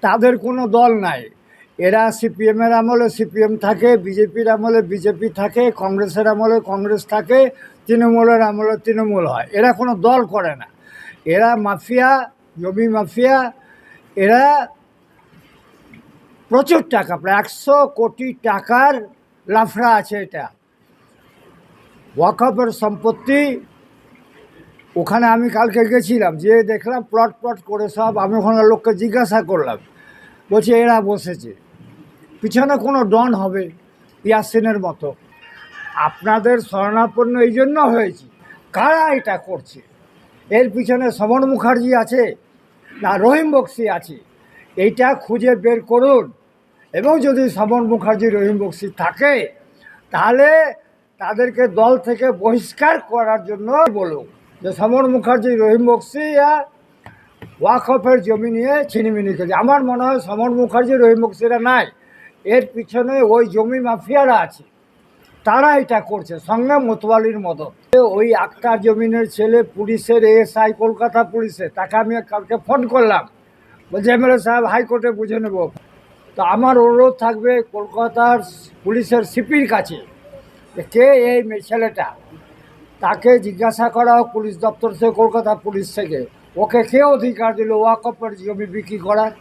তাদের কোনো দল নাই। এরা সিপিএমের আমলে সিপিএম থাকে, বিজেপির আমলে বিজেপি থাকে, কংগ্রেসের আমলে কংগ্রেস থাকে, তৃণমূলের আমলে তৃণমূল হয়। এরা কোনো দল করে না। এরা মাফিয়া, জমি মাফিয়া, এরা প্রচুর টাকা, প্রায় একশো কোটি টাকার লাফড়া আছে এটা। ওয়াকফের সম্পত্তি ওখানে আমি কালকে গেছিলাম যে দেখলাম প্লট প্লট করে সব, আমি ওখানে লোককে জিজ্ঞাসা করলাম। বলছে, এরা বসেছে। পিছনে কোনো ডন হবে ইয়াসিনের মতো। আপনাদের শরণাপন্ন এই জন্য হয়েছে। কারা এটা করছে? এর পিছনে সমর মুখার্জি আছে না রহিম বক্সি আছে? এইটা খুঁজে বের করুন। এবং যদি সমর মুখার্জি, রহিম বক্সি থাকে, তাহলে তাদেরকে দল থেকে বহিষ্কার করার জন্য বলুন। যে সমর মুখার্জি, রহিম বক্সি আর ওয়াকফের জমি নিয়ে ছিনিমিনি করেছে আমার মনে হয় সমর মুখার্জি, রহিম বক্সিরা নাই। এর পিছনে ওই জমি মাফিয়ারা আছে। তারা এটা করছে, সঙ্গে মোতওয়ালির মতো ওই আক্তার জমিনের ছেলে পুলিশের এসআই কলকাতা পুলিশে তাকে আমি কালকে ফোন করলাম। বলছে এমএলএ সাহেব, হাইকোর্টে বুঝে নেব। তো আমার অনুরোধ থাকবে কলকাতার পুলিশের সিপির কাছে কে এই ছেলেটা তাকে জিজ্ঞাসা করা পুলিশ দপ্তর থেকে, কলকাতা পুলিশ থেকে। ওকে কে অধিকার দিল? ওয়াকফের জমি বিক্রি করার?